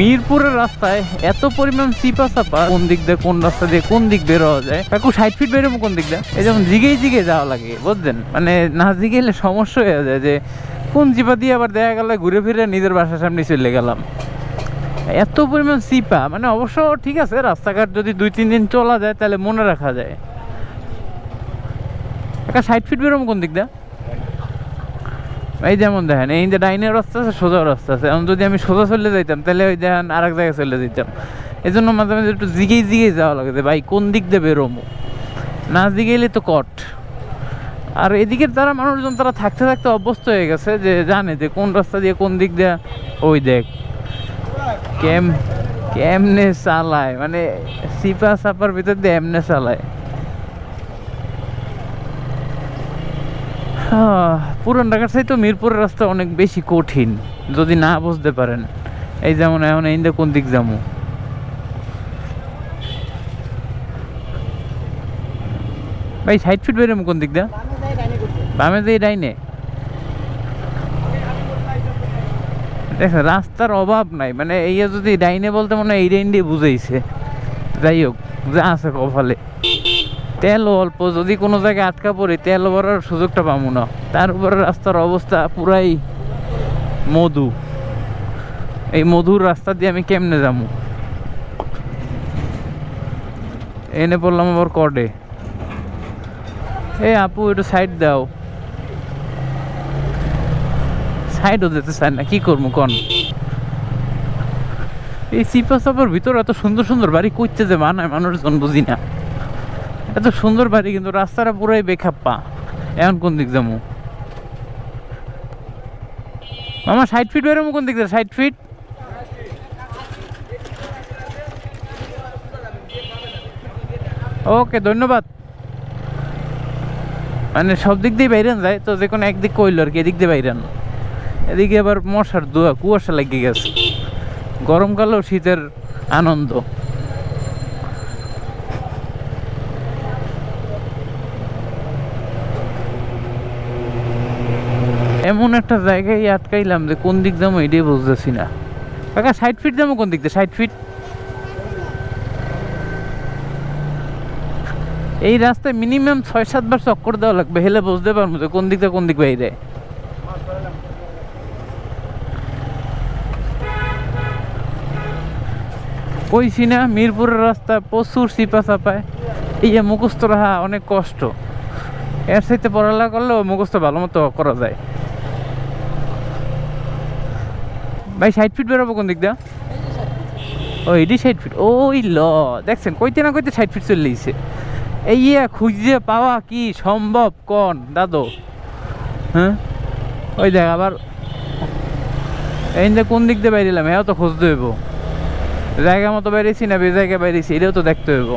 মিরপুরের রাস্তায় এত পরিমাণ চিপা চাপা কোন দিক দিয়ে, কোন রাস্তা দিয়ে, কোন দিক বের হওয়া যায়? কাকু, ষাট ফিট বেরোবো কোন দিক দিয়ে? এই যেমন জিগেই জিগে যাওয়া লাগে, বুঝলেন? মানে না জিগেলে সমস্যা হয়ে যায় যে, কোন চিপা দিয়ে আবার দেখা গেল, ঘুরে ফিরে নিজের বাসার সামনে চলে গেলাম। এত পরিমাণ চিপা মানে অবশ্য ঠিক আছে, রাস্তাঘাট যদি দুই, তিন দিন চলা যায়, তাহলে মনে রাখা যায়। একটা ষাট ফিট বেরোবো কোন দিক দিয়ে? এই যেমন দেখেন, এই যে ডাইনের রাস্তা আছে সোজা রাস্তা আছে। এখন যদি আমি সোজা চলে যাইতাম, তাহলে ওই দেখেন আর এক জায়গায় চলে যেতাম এই জন্য মাঝে মাঝে একটু জিগেই জিগেই যাওয়া লাগে যে, ভাই, কোন দিক দিয়ে বেরোবো না জিগেলে তো কট। আর এদিকের তারা মানুষজন, তারা থাকতে থাকতে অভ্যস্ত হয়ে গেছে যে, জানে যে, কোন রাস্তা দিয়ে কোন দিক দিয়ে, ওই দেখ, কেম, কেমনে চালায়? মানে সিপা সাপার ভিতর দিয়ে এমনে চালায়। পুরান ঢাকার চাইতে মিরপুরের রাস্তা অনেক বেশি কঠিন, যদি না বুঝতে পারেন। এই যেমন এখন এই কোন দিক যাব? ভাই ষাট ফিট বেরোম কোন দিক দা বামে দিয়ে ডাইনে। দেখেন, রাস্তার অভাব নাই মানে এই যদি ডাইনে বলতে মনে হয় এই ডাইন দিয়ে বুঝাইছে। যাই হোক, যা আছে কপালে। তেল অল্প, যদি কোনো জায়গায় আটকা পড়ি, তেল ভরার সুযোগটা পাবো না। তার উপরে রাস্তার অবস্থা পুরাই মধু। এই মধুর রাস্তা দিয়ে আমি কেমনে যাব? এনে পড়লাম আবার কডে এ আপু, একটু সাইড দাও। সাইডও দিতে চায় না, কি করব কন? এই চিপা চাপার ভিতরে এত সুন্দর সুন্দর বাড়ি করছে যে মানায় মানুষজন বুঝি না। এত সুন্দর বাড়ি, কিন্তু রাস্তাটা পুরাই বেখাপ্পা। এখন কোন দিক যাব? মামা, ষাট ফিট বেরোবো কোন দিক দিয়ে ষাট ফিট ওকে, ধন্যবাদ। মানে সব দিক দিয়ে বাইরেন যায়, তো যে কোনো একদিক কইল আর কি, এদিক দিয়ে বাইরেন এদিকে আবার মশার দোয়া, কুয়াশা লাগিয়ে গেছে। গরমকালেও শীতের আনন্দ। এমন একটা জায়গায় আটকাইলাম যে কোন দিক যাব এটাই বুঝতেছি না। কাকা ষাট ফিট যাব কোন দিক ষাট ফিট এই রাস্তায় মিনিমাম ছয় সাতবার চক্কর দেওয়া লাগবে, হেলে বুঝতে পারব যে কোন দিক দিয়ে, কোন দিক বাইরে। কইছি না, মিরপুরের রাস্তা প্রচুর চিপা চাপায় এই যে মুখস্থ রাখা অনেক কষ্ট। এর সাথে পড়ালেখা করলেও মুখস্থ ভালো মতো করা যায়। ভাই ষাট ফিট বেরোবো কোন দিক দিয়ে? ও এডি ষাট ফিট ওই ল, দেখছেন, কইতে না কইতে ষাট ফিট চলে গেছে এই ইয়া খুঁজে পাওয়া কি সম্ভব? কন? দাদু। হ্যাঁ? ওই দেখ, আবার এই যে কোন দিক দিয়ে বাইরিলাম হ্যাঁ তো খুঁজতে হইব। জায়গা মতো বেরিয়েছি না বে জায়গায় বেরিয়েছি এটাও তো দেখতে হইব।